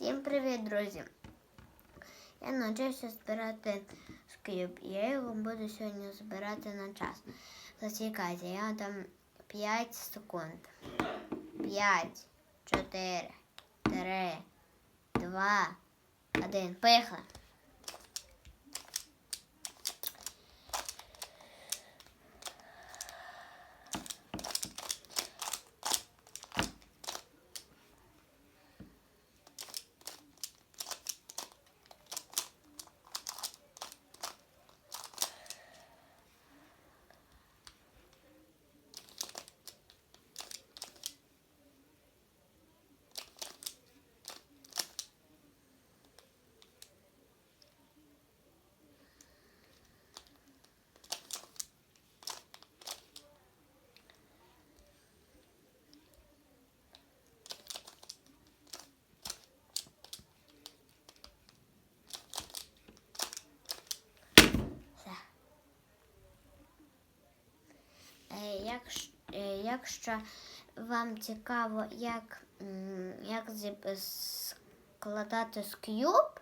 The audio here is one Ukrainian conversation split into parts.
Всім привіт, друзі! Я навчився збирати скріб, і я його буду сьогодні збирати на час. Зачекайте, я дам 5 секунд. 5, 4, 3, 2, 1. Поїхали! Якщо, е, якщо вам цікаво, як, як складати скюб,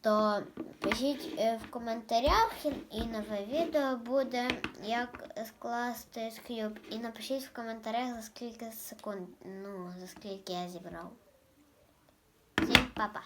то пишіть е, в коментарях і нове відео буде, як скласти скюб. І напишіть в коментарях за скільки секунд, ну, за скільки я зібрав. Всім па-па!